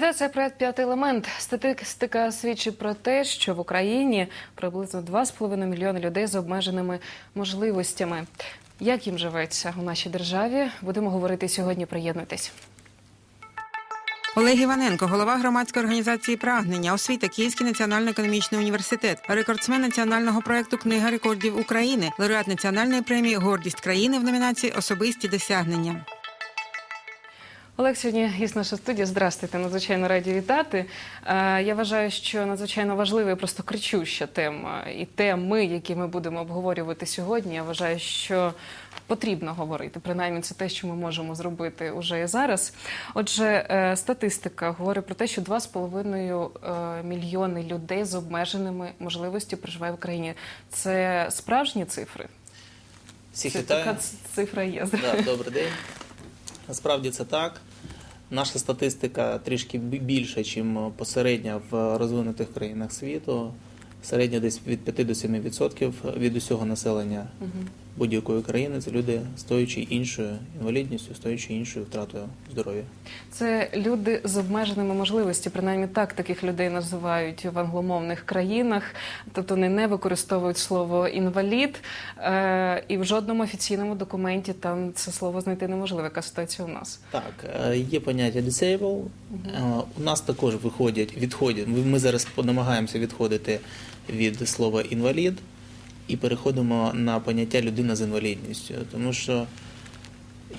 Це проект п'ятий елемент. Статистика свідчить про те, що в Україні приблизно 2,5 мільйони людей з обмеженими можливостями. Як їм живеться у нашій державі? Будемо говорити сьогодні. Приєднуйтесь. Олег Іваненко, голова громадської організації Прагнення, освіта, Київський національний економічний університет, рекордсмен національного проекту Книга рекордів України, лауреат національної премії Гордість країни в номінації Особисті досягнення. Олег сьогодні із нашої студії. Здрастуйте, надзвичайно раді вітати. Е, Я вважаю, що надзвичайно важлива і просто кричуща тема і теми, які ми будемо обговорювати сьогодні. Я вважаю, що потрібно говорити. Принаймні, це те, що ми можемо зробити уже і зараз. Отже, е, статистика говорить про те, що 2,5 е, мільйони людей з обмеженими можливостями проживає в Україні. Це справжні цифри. Всіх вітаю. така цифра є. Да, добрий день. Насправді це так. Наша статистика трішки більша, ніж посередня в розвинутих країнах світу. Середня десь від 5 до 7 відсотків від усього населення будь-якої країни це люди з тою чи іншою інвалідністю, з тою чи іншою втратою здоров'я. Це люди з обмеженими можливостями, принаймні так таких людей називають в англомовних країнах. Тобто вони не використовують слово інвалід, е, і в жодному офіційному документі там це слово знайти неможливо. Яка ситуація у нас? Так, е, є поняття disable. Е, У нас також виходять, відходять. Ми ми зараз намагаємося відходити від слова інвалід і переходимо на поняття людина з інвалідністю. Тому що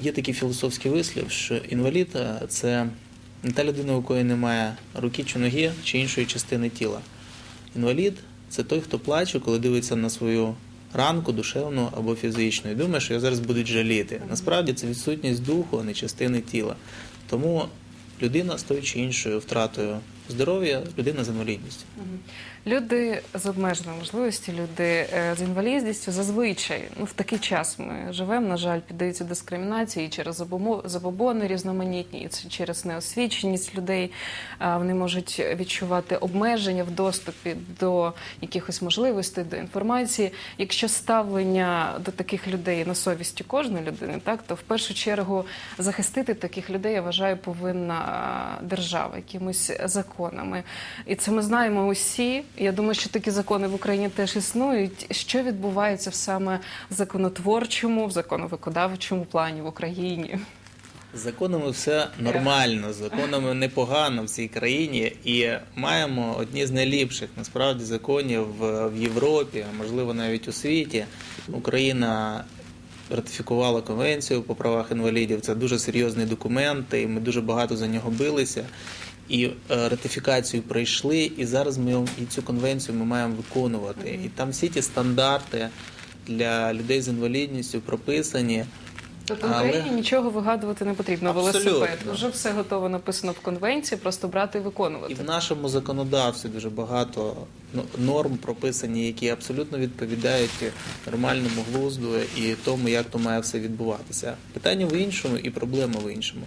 є такий філософський вислів, що інвалід це не та людина, у якої немає руки чи ноги чи іншої частини тіла. Інвалід це той, хто плаче, коли дивиться на свою ранку, душевну або фізичну, і думає, що його зараз будуть жаліти. Насправді це відсутність духу, а не частини тіла. Тому людина з тою чи іншою втратою здоров'я, людина з інвалідністю. Люди з обмеженими можливістю, люди е, з інвалідністю зазвичай ну в такий час ми живемо. На жаль, піддаються дискримінації через забобони різноманітні, і це через неосвіченість людей. Вони можуть відчувати обмеження в доступі до якихось можливостей, до інформації. Якщо ставлення до таких людей на совісті кожної людини, так то в першу чергу захистити таких людей, я вважаю, повинна держава якимись законами. І це ми знаємо усі. Я думаю, що такі закони в Україні теж існують. Що відбувається в саме законотворчому, в законовиконавчому плані в Україні? Законами все нормально, законами непогано в цій країні, і маємо одні з найліпших насправді законів в Європі, а можливо навіть у світі. Україна ратифікувала конвенцію по правах інвалідів. Це дуже серйозний документ, і ми дуже багато за нього билися. І е, ратифікацію пройшли, і зараз ми і цю конвенцію ми маємо виконувати. І там всі ті стандарти для людей з інвалідністю прописані. Тобто в Але- Україні нічого вигадувати не потрібно. Абсолютно. Велосипед вже все готово написано в конвенції, просто брати і виконувати. І в нашому законодавстві дуже багато ну, норм прописані, які абсолютно відповідають нормальному глузду і тому, як то має все відбуватися. Питання в іншому і проблема в іншому.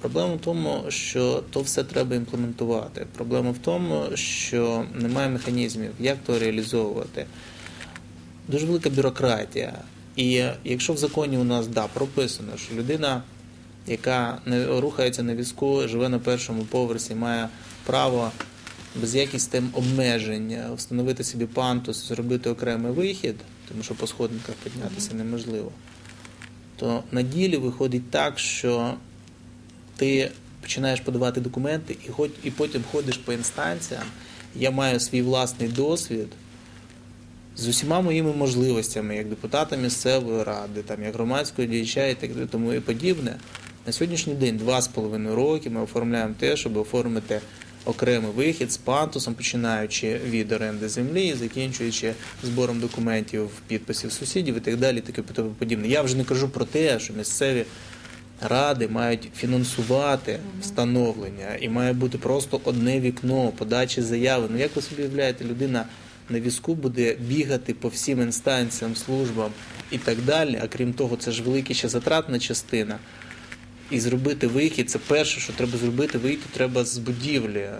Проблема в тому, що то все треба імплементувати. Проблема в тому, що немає механізмів, як то реалізовувати. Дуже велика бюрократія. І якщо в законі у нас да, прописано, що людина, яка не рухається на візку, живе на першому поверсі, має право без якихось обмежень встановити собі пантус, зробити окремий вихід, тому що по сходинках піднятися неможливо, то на ділі виходить так, що ти починаєш подавати документи і, хоч, і потім ходиш по інстанціям. Я маю свій власний досвід з усіма моїми можливостями, як депутата місцевої ради, там, як громадського діяча і так далі, тому і подібне. На сьогоднішній день два з половиною роки ми оформляємо те, щоб оформити окремий вихід з пантусом, починаючи від оренди землі закінчуючи збором документів, підписів сусідів і так далі, таке подібне. Я вже не кажу про те, що місцеві ради мають фінансувати встановлення і має бути просто одне вікно подачі заяви. Ну як ви собі уявляєте, людина на візку буде бігати по всім інстанціям, службам і так далі. А крім того, це ж велика ще затратна частина. І зробити вихід це перше, що треба зробити, вийти треба з будівлі, е,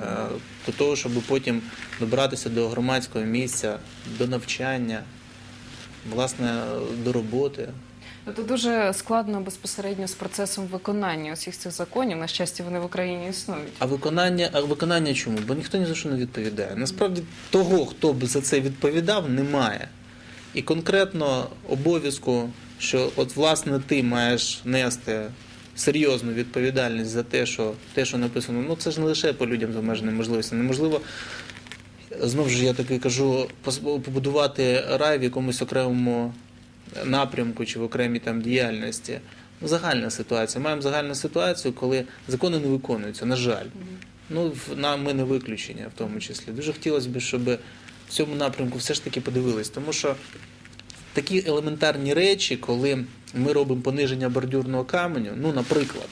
до того, щоб потім добратися до громадського місця, до навчання, власне, до роботи. Ну, дуже складно безпосередньо з процесом виконання усіх цих законів. На щастя, вони в Україні існують. А виконання, а виконання чому? Бо ніхто ні за що не відповідає. Насправді того, хто б за це відповідав, немає. І конкретно обов'язку, що от власне ти маєш нести серйозну відповідальність за те, що те, що написано, ну це ж не лише по людям з обмеженими можливостями. Неможливо. Знову ж я таки кажу, побудувати рай в якомусь окремому напрямку чи в окремій там діяльності. Ну, загальна ситуація. Маємо загальну ситуацію, коли закони не виконуються, на жаль. Ну, в- на, ми не виключення в тому числі. Дуже хотілося б, щоб в цьому напрямку все ж таки подивились, тому що такі елементарні речі, коли ми робимо пониження бордюрного каменю, ну, наприклад,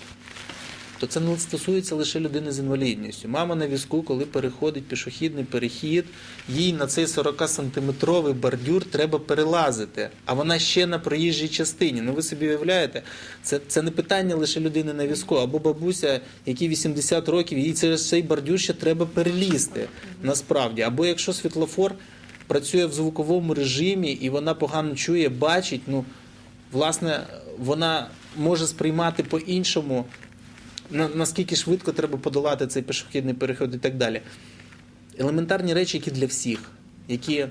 то це не стосується лише людини з інвалідністю. Мама на візку, коли переходить пішохідний перехід, їй на цей 40-сантиметровий бордюр треба перелазити, а вона ще на проїжджій частині. Ну ви собі уявляєте, це, це не питання лише людини на візку, або бабуся, якій 80 років, їй через цей бордюр ще треба перелізти насправді. Або якщо світлофор працює в звуковому режимі і вона погано чує, бачить, ну власне, вона може сприймати по-іншому на- наскільки швидко треба подолати цей пішохідний перехід і так далі. Елементарні речі, які для всіх, які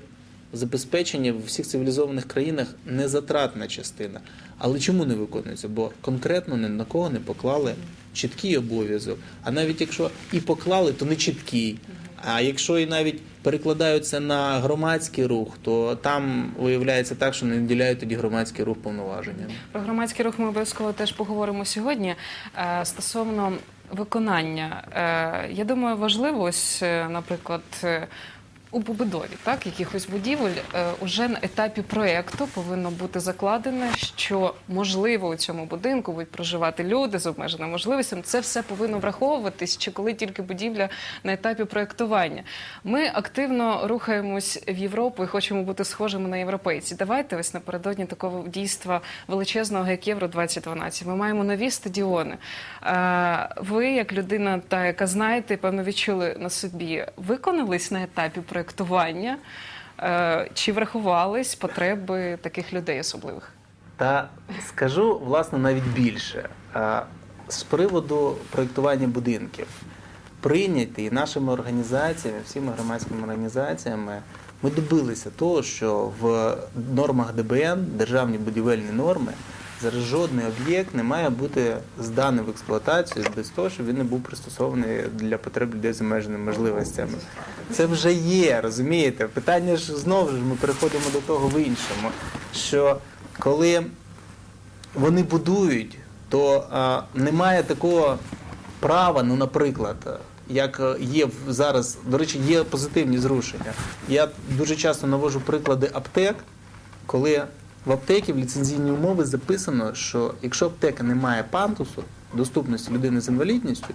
забезпечені в всіх цивілізованих країнах незатратна частина. Але чому не виконується? Бо конкретно ні на кого не поклали чіткий обов'язок. А навіть якщо і поклали, то не чіткий. А якщо і навіть перекладаються на громадський рух, то там виявляється так, що не наділяють тоді громадський рух повноваження. Про громадський рух ми обов'язково теж поговоримо сьогодні. Е, Стосовно виконання, е, я думаю, важливо ось, е, наприклад. У побудові так якихось будівель е, уже на етапі проєкту повинно бути закладене, що можливо у цьому будинку будуть проживати люди з обмеженими можливостями. Це все повинно враховуватись, чи коли тільки будівля на етапі проєктування. Ми активно рухаємось в Європу і хочемо бути схожими на європейців. Давайте ось напередодні такого дійства величезного, як Євро 2012. Ми маємо нові стадіони. Е, Ви, як людина, та яка знаєте, певно, відчули на собі, виконались на етапі проєктування? Е, Чи врахувались потреби таких людей особливих? Та скажу власне навіть більше з приводу проєктування будинків. Прийнятий нашими організаціями, всіма громадськими організаціями, ми добилися того, що в нормах ДБН, державні будівельні норми, зараз жодний об'єкт не має бути зданий в експлуатацію без того, щоб він не був пристосований для потреб людей з обмеженими можливостями. Це вже є, розумієте? Питання ж знову ж ми переходимо до того в іншому, що коли вони будують, то а, немає такого права, ну, наприклад, як є зараз, до речі, є позитивні зрушення. Я дуже часто навожу приклади аптек, коли в аптекі в ліцензійні умови записано, що якщо аптека не має пантусу, доступності людини з інвалідністю,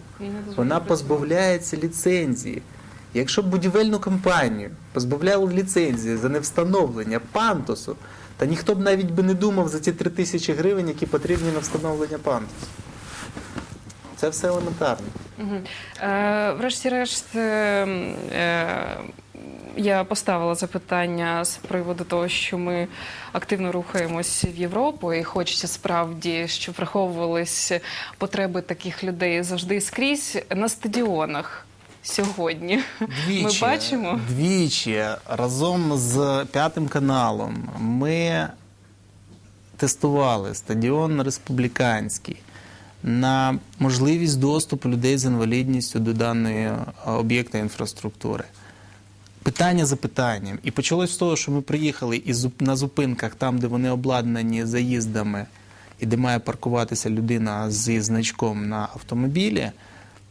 вона позбавляється ліцензії. Якщо будівельну компанію позбавляли ліцензії за невстановлення пантусу, та ніхто б навіть би не думав за ці 3 тисячі гривень, які потрібні на встановлення пантусу. Це все елементарно. Мгм. Е, Врешті-решт, е, е, я поставила запитання з приводу того, що ми активно рухаємось в Європу, і хочеться справді, щоб враховувались потреби таких людей завжди і скрізь на стадіонах сьогодні. Ми бачимо. Двічі разом з п'ятим каналом ми тестували стадіон республіканський на можливість доступу людей з інвалідністю до даної е, об'єкта інфраструктури. Питання за питанням. І почалось з того, що ми приїхали і на зупинках, там, де вони обладнані заїздами, і де має паркуватися людина зі значком на автомобілі.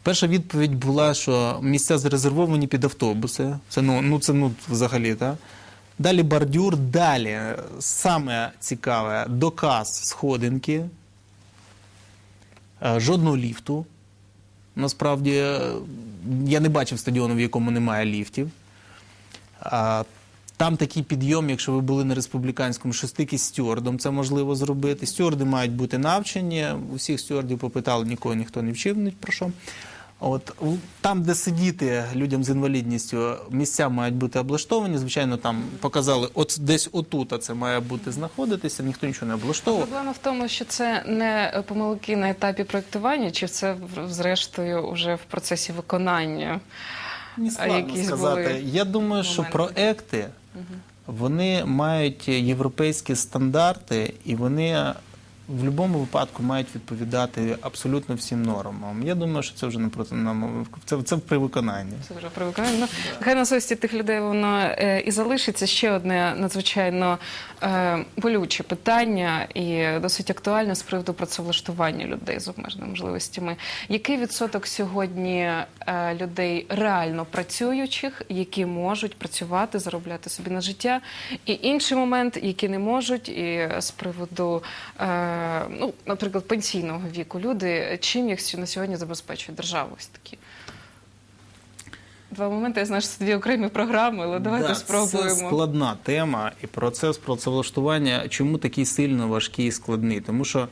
Перша відповідь була, що місця зарезервовані під автобуси. Це ну, ну це ну взагалі, так? Далі бордюр, далі саме цікаве доказ сходинки, Е, жодного ліфту. Насправді е, я не бачив стадіону, в якому немає ліфтів. Там такий підйом, якщо ви були на республіканському, що з стюардом це можливо зробити. Стюарди мають бути навчені. Усіх стюардів попитали, нікого ніхто не вчив ні про що. От там, де сидіти людям з інвалідністю, місця мають бути облаштовані. Звичайно, там показали, от десь отут а це має бути знаходитися. Ніхто нічого не облаштовував. Проблема в тому, що це не помилки на етапі проєктування, чи це зрештою вже в процесі виконання. Не складно якісь сказати. були Я думаю, що моменти? проекти вони мають європейські стандарти, і вони в будь-якому випадку мають відповідати абсолютно всім нормам. Я думаю, що це вже не проти нам це, це при виконанні. Це вже при виконанні. Ну, хай на совісті тих людей воно е, і залишиться. Ще одне надзвичайно е, болюче питання і досить актуальне з приводу працевлаштування людей з обмеженими можливостями. Який відсоток сьогодні е, людей реально працюючих, які можуть працювати, заробляти собі на життя? І інший момент, які не можуть, і з приводу, е, ну, наприклад, пенсійного віку, люди чим їх на сьогодні забезпечує держава? Ось такі. Два моменти. Я знаю, що це дві окремі програми, але давайте Да, спробуємо. Це складна тема, і процес працевлаштування чому такий сильно важкий і складний? Тому що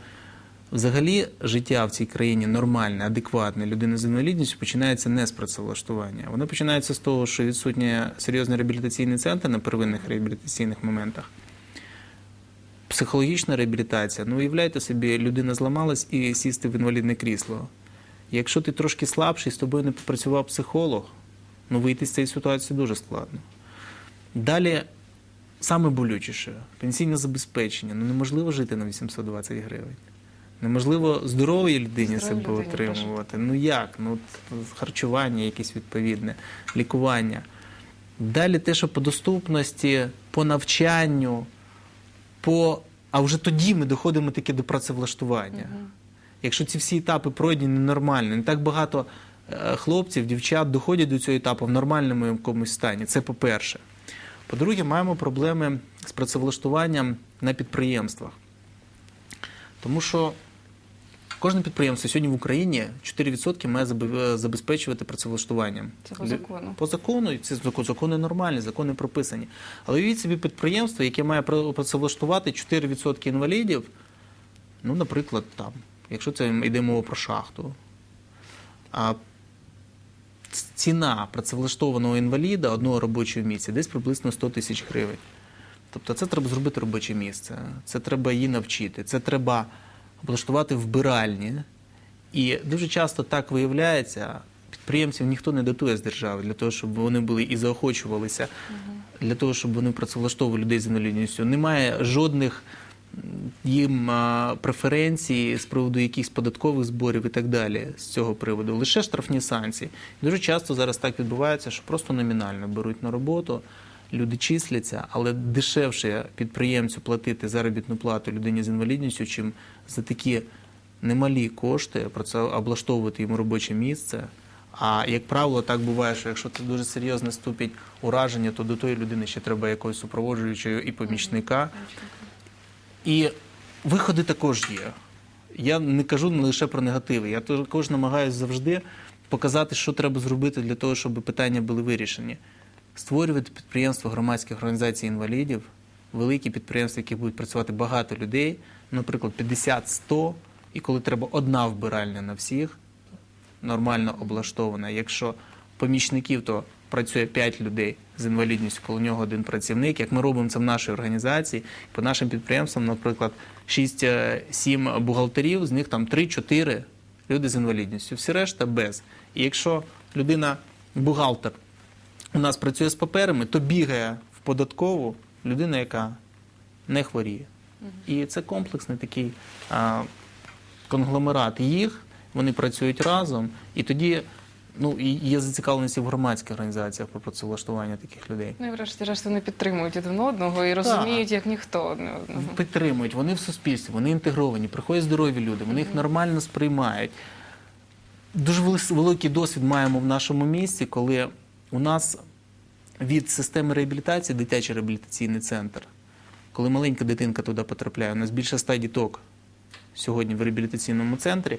взагалі життя в цій країні нормальне, адекватне людини з інвалідністю починається не з працевлаштування. Воно починається з того, що відсутній серйозний реабілітаційний центр на первинних реабілітаційних моментах. Психологічна реабілітація. Ну, уявляйте собі, людина зламалась і сісти в інвалідне крісло. Якщо ти трошки слабший, з тобою не попрацював психолог, ну вийти з цієї ситуації дуже складно. Далі саме болючіше пенсійне забезпечення. Ну неможливо жити на 820 гривень. Неможливо здоровій людині себе людині отримувати. Ну як? Ну харчування якесь відповідне, лікування. Далі те, що по доступності, по навчанню, по. А вже тоді ми доходимо таки до працевлаштування. Якщо ці всі етапи пройдені нормально, не так багато е, хлопців, дівчат доходять до цього етапу в нормальному якомусь стані. Це по-перше. По-друге, маємо проблеми з працевлаштуванням на підприємствах. Тому що кожне підприємство сьогодні в Україні 4% має забе- забезпечувати працевлаштуванням. Це по закону. По закону, і ці закон- закони нормальні, закони прописані. Але уявіть собі підприємство, яке має пра- працевлаштувати 4% інвалідів, ну, наприклад, там, якщо це йде мова про шахту. А ціна працевлаштованого інваліда одного робочого місця десь приблизно 100 тисяч гривень. Тобто це треба зробити робоче місце, це треба її навчити, це треба облаштувати вбиральні. І дуже часто так виявляється, підприємців ніхто не дотує з держави для того, щоб вони були і заохочувалися, для того, щоб вони працевлаштовували людей з інвалідністю. Немає жодних їм преференцій з приводу якихось податкових зборів і так далі з цього приводу. Лише штрафні санкції. Дуже часто зараз так відбувається, що просто номінально беруть на роботу. Люди числяться, але дешевше підприємцю платити заробітну плату людині з інвалідністю, чим за такі немалі кошти про це облаштовувати йому робоче місце. А як правило, так буває, що якщо це дуже серйозний ступінь ураження, то до тої людини ще треба якогось супроводжуючого і помічника. І виходи також є. Я не кажу не лише про негативи. Я також намагаюся завжди показати, що треба зробити для того, щоб питання були вирішені. Створювати підприємства громадських організацій інвалідів, великі підприємства, в яких будуть працювати багато людей, наприклад, 50-100, і коли треба одна вбиральня на всіх, нормально облаштована. Якщо помічників, то працює 5 людей з інвалідністю, коли у нього один працівник. Як ми робимо це в нашій організації, по нашим підприємствам, наприклад, 6-7 бухгалтерів, з них там 3-4 люди з інвалідністю. Всі решта без. І якщо людина, бухгалтер, у нас працює з паперами, то бігає в податкову людина, яка не хворіє. І це комплексний такий а, конгломерат їх, вони працюють разом, і тоді ну, і є зацікавленість і в громадських організаціях про працевлаштування таких людей. Ну і врешті-решт вони підтримують один одного і розуміють, як ніхто одне одного. Підтримують, вони в суспільстві, вони інтегровані, приходять здорові люди, вони їх нормально сприймають. Дуже великий досвід маємо в нашому місті, коли у нас від системи реабілітації, дитячий реабілітаційний центр, коли маленька дитинка туди потрапляє, у нас більше ста діток сьогодні в реабілітаційному центрі,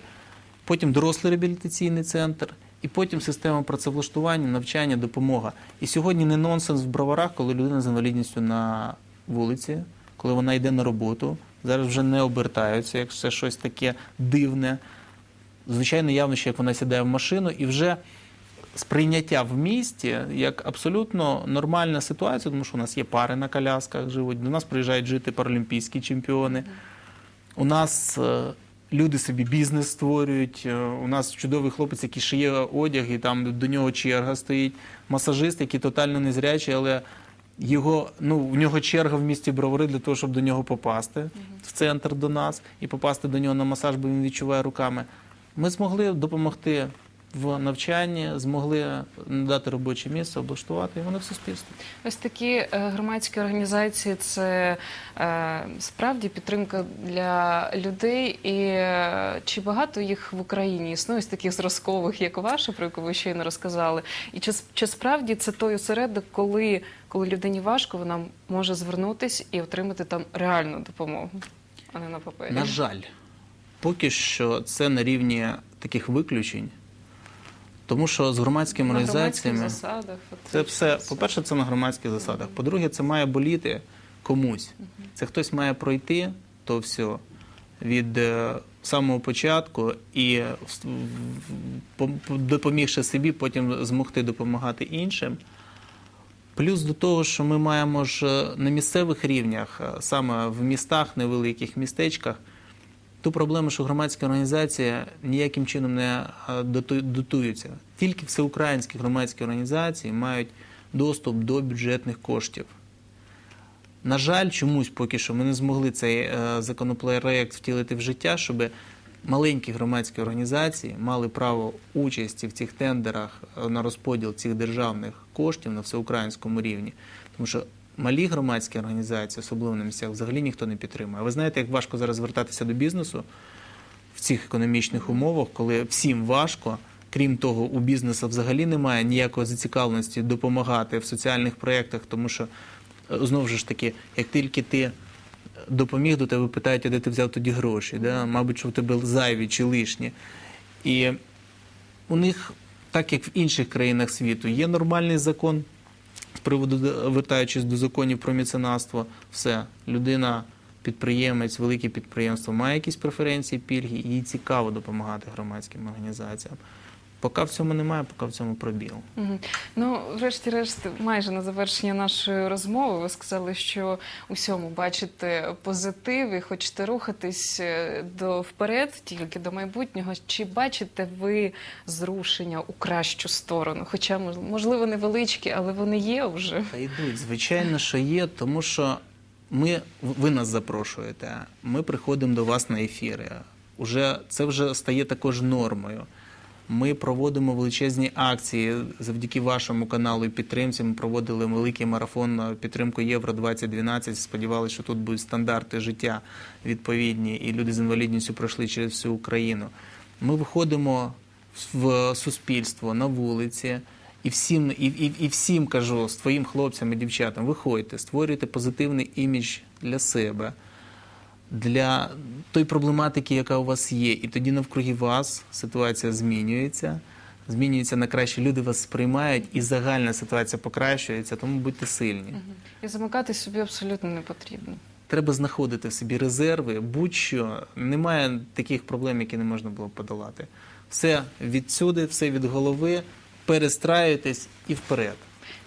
потім дорослий реабілітаційний центр, і потім система працевлаштування, навчання, допомога. І сьогодні не нонсенс в броварах, коли людина з інвалідністю на вулиці, коли вона йде на роботу, зараз вже не обертаються, як це щось таке дивне. звичайне явище, як вона сідає в машину, і вже сприйняття в місті як абсолютно нормальна ситуація, тому що у нас є пари на колясках живуть, до нас приїжджають жити паралімпійські чемпіони. У нас е, люди собі бізнес створюють. е, У нас чудовий хлопець, який шиє одяг, і там до нього черга стоїть. Масажист, який тотально незрячий, але його, ну, в нього черга в місті Бровари для того, щоб до нього попасти в центр до нас і попасти до нього на масаж, бо він відчуває руками. Ми змогли допомогти в навчанні, змогли надати робоче місце, облаштувати, і вони в суспільстві. Ось такі е, громадські організації це е, справді підтримка для людей. І е, чи багато їх в Україні існує з таких зразкових, як ваша, про яку ви щойно розказали? І чи, чи справді це той осередок, коли, коли людині важко, вона може звернутись і отримати там реальну допомогу, а не на папері? На жаль, поки що це на рівні таких виключень, тому що з громадськими на громадських організаціями засадах. це все, по-перше, це на громадських засадах. По-друге, це має боліти комусь. Це хтось має пройти то все від е, самого початку і допомігши собі, потім змогти допомагати іншим. Плюс до того, що ми маємо ж е, на місцевих рівнях, е, саме в містах, невеликих містечках, ту проблему, що громадські організації ніяким чином не е, дотуються. Тільки всеукраїнські громадські організації мають доступ до бюджетних коштів. На жаль, чомусь поки що ми не змогли цей е, законопроект втілити в життя, щоб маленькі громадські організації мали право участі в цих тендерах е, на розподіл цих державних коштів на всеукраїнському рівні. Тому що малі громадські організації, особливо на місцях, взагалі ніхто не підтримує. Ви знаєте, як важко зараз звертатися до бізнесу в цих економічних умовах, коли всім важко. Крім того, у бізнесу взагалі немає ніякої зацікавленості допомагати в соціальних проєктах, тому що е, знову ж таки, як тільки ти допоміг, до тебе питають, де ти взяв тоді гроші, да? мабуть, що в тебе зайві чи лишні. І у них, так як в інших країнах світу, є нормальний закон з приводу, вертаючись до законів про міценатство, все, людина, підприємець, велике підприємство має якісь преференції, пільги, і їй цікаво допомагати громадським організаціям. Поки в цьому немає, поки в цьому пробіл. Мгм. Ну, врешті-решт, майже на завершення нашої розмови, ви сказали, що усьому бачите позитив і хочете рухатись е, до вперед, тільки до майбутнього. Чи бачите ви зрушення у кращу сторону? Хоча мож- можливо невеличкі, але вони є вже. Та йдуть, звичайно, що є, тому що ми, ви нас запрошуєте, ми приходимо до вас на ефіри. Уже, це вже стає також нормою. Ми проводимо величезні акції завдяки вашому каналу і підтримці. Ми проводили великий марафон на підтримку Євро 2012. Сподівалися, що тут будуть стандарти життя відповідні, і люди з інвалідністю пройшли через всю Україну. Ми виходимо в суспільство на вулиці. І всім, і, і, і всім кажу своїм хлопцям і дівчатам, виходьте, створюйте позитивний імідж для себе, для той проблематики, яка у вас є. І тоді навкруги вас ситуація змінюється, змінюється на краще. Люди вас сприймають, і загальна ситуація покращується, тому будьте сильні. І замикати собі абсолютно не потрібно. Треба знаходити в собі резерви, будь-що. Немає таких проблем, які не можна було подолати. Все відсюди, все від голови, перестраюйтесь і вперед.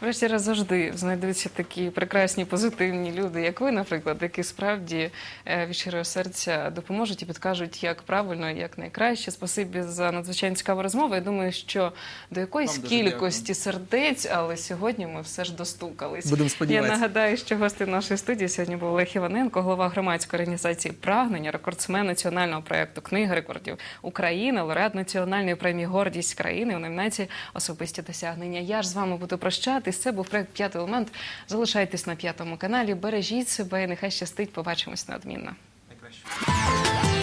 Врешті раз завжди знайдуться такі прекрасні позитивні люди, як ви, наприклад, які справді е, від щирого серця допоможуть і підкажуть, як правильно, як найкраще. Спасибі за надзвичайно цікаву розмову. Я думаю, що до якоїсь Вам кількості сердець, але сьогодні ми все ж достукались. Будемо сподіватися. Я нагадаю, що гостем нашої студії сьогодні був Олег Іваненко, голова громадської організації Прагнення, рекордсмен національного проєкту Книга рекордів України, лауреат національної премії Гордість країни у номінації Особисті досягнення. Я ж з вами буду прощатись. Це був проект П'ятий елемент. Залишайтесь на п'ятому каналі. Бережіть себе і нехай щастить. Побачимось неодмінно. Найкраще.